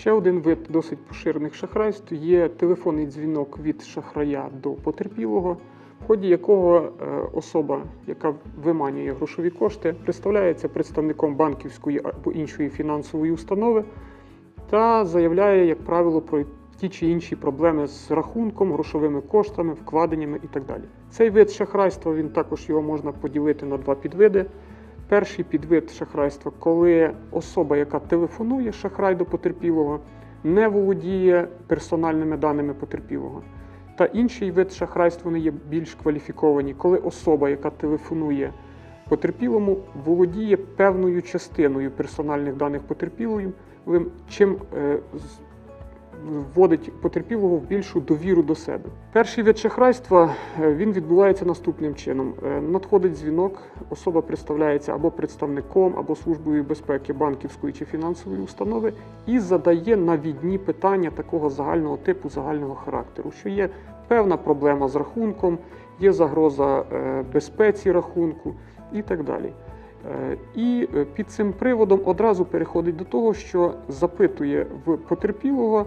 Ще один вид досить поширених шахрайств є телефонний дзвінок від шахрая до потерпілого, в ході якого е, особа, яка виманює грошові кошти, представляється представником банківської або іншої фінансової установи та заявляє, як правило, про ті чи інші проблеми з рахунком, грошовими коштами, вкладеннями і так далі. Цей вид шахрайства він також його можна поділити на два підвиди. Перший підвид шахрайства, коли особа, яка телефонує шахрай до потерпілого, не володіє персональними даними потерпілого. Та інший вид шахрайства вони є більш кваліфіковані, коли особа, яка телефонує потерпілому, володіє певною частиною персональних даних потерпілою, чим е, вводить потерпілого в більшу довіру до себе. Перший вид шахрайства е, він відбувається наступним чином: Е, надходить дзвінок, особа представляється або представником, або службою безпеки банківської чи фінансової установи і задає навідні питання такого загального типу, загального характеру, що є певна проблема з рахунком, є загроза е, безпеці рахунку і так далі. І під цим приводом одразу переходить до того, що запитує в потерпілого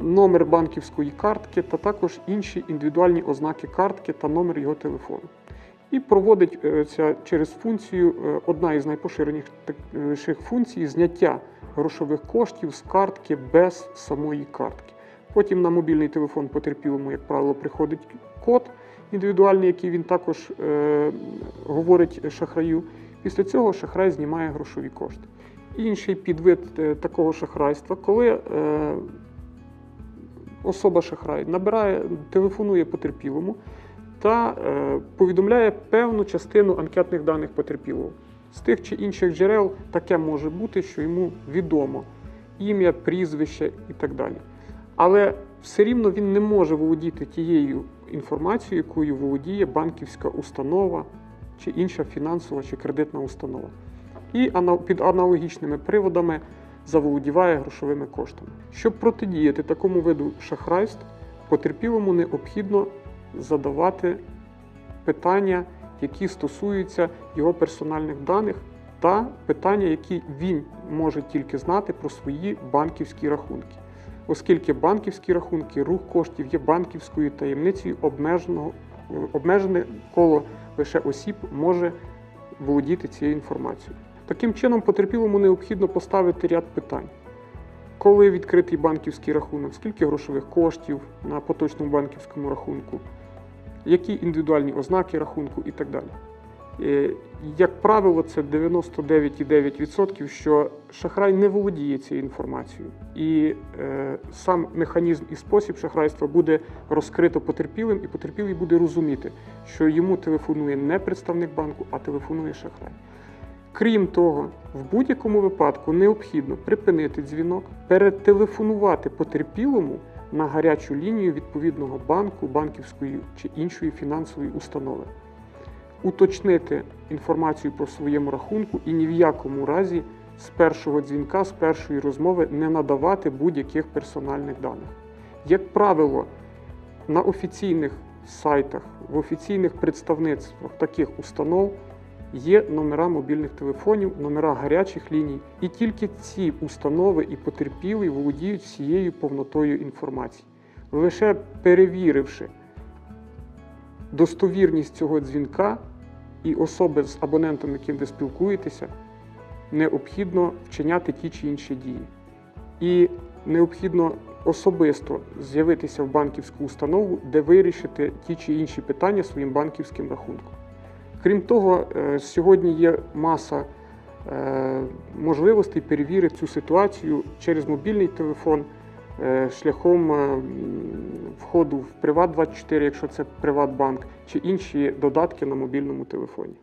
номер банківської картки та також інші індивідуальні ознаки картки та номер його телефону. І проводить е, через функцію е, одна із найпоширеніших функцій зняття грошових коштів з картки без самої картки. Потім на мобільний телефон потерпілому, як правило, приходить код індивідуальний, який він також е, говорить шахраю. Після цього шахрай знімає грошові кошти. Інший підвид е, такого шахрайства, коли е, особа шахрай набирає, телефонує потерпілому та е, повідомляє певну частину анкетних даних потерпілого. З тих чи інших джерел таке може бути, що йому відомо ім'я, прізвище і так далі. Але все рівно він не може володіти тією інформацією, якою володіє банківська установа чи інша фінансова чи кредитна установа. І під аналогічними приводами заволодіває грошовими коштами. Щоб протидіяти такому виду шахрайств, потерпілому необхідно задавати питання, які стосуються його персональних даних, та питання, які він може тільки знати про свої банківські рахунки. Оскільки банківські рахунки, рух коштів є банківською таємницею обмеженого, обмежене коло лише осіб може володіти цією інформацією. Таким чином, потерпілому необхідно поставити ряд питань. Коли відкритий банківський рахунок, скільки грошових коштів на поточному банківському рахунку, які індивідуальні ознаки рахунку і так далі. Е, Як правило, це 99,9%, що шахрай не володіє цією інформацією. І е, сам механізм і спосіб шахрайства буде розкрито потерпілим, і потерпілий буде розуміти, що йому телефонує не представник банку, а телефонує шахрай. Крім того, в будь-якому випадку необхідно припинити дзвінок, перетелефонувати потерпілому на гарячу лінію відповідного банку, банківської чи іншої фінансової установи, уточнити інформацію про своєму рахунку і ні в якому разі з першого дзвінка, з першої розмови не надавати будь-яких персональних даних. Як правило, на офіційних сайтах, в офіційних представництвах таких установ є номера мобільних телефонів, номера гарячих ліній, і тільки ці установи і потерпілі володіють всією повнотою інформації. Лише перевіривши достовірність цього дзвінка і особи з абонентом, яким ви спілкуєтеся, необхідно вчиняти ті чи інші дії. І необхідно особисто з'явитися в банківську установу, де вирішити ті чи інші питання своїм банківським рахунком. Крім того, е, сьогодні є маса е, можливостей перевірити цю ситуацію через мобільний телефон е, шляхом входу в Приват24, якщо це Приватбанк, чи інші додатки на мобільному телефоні.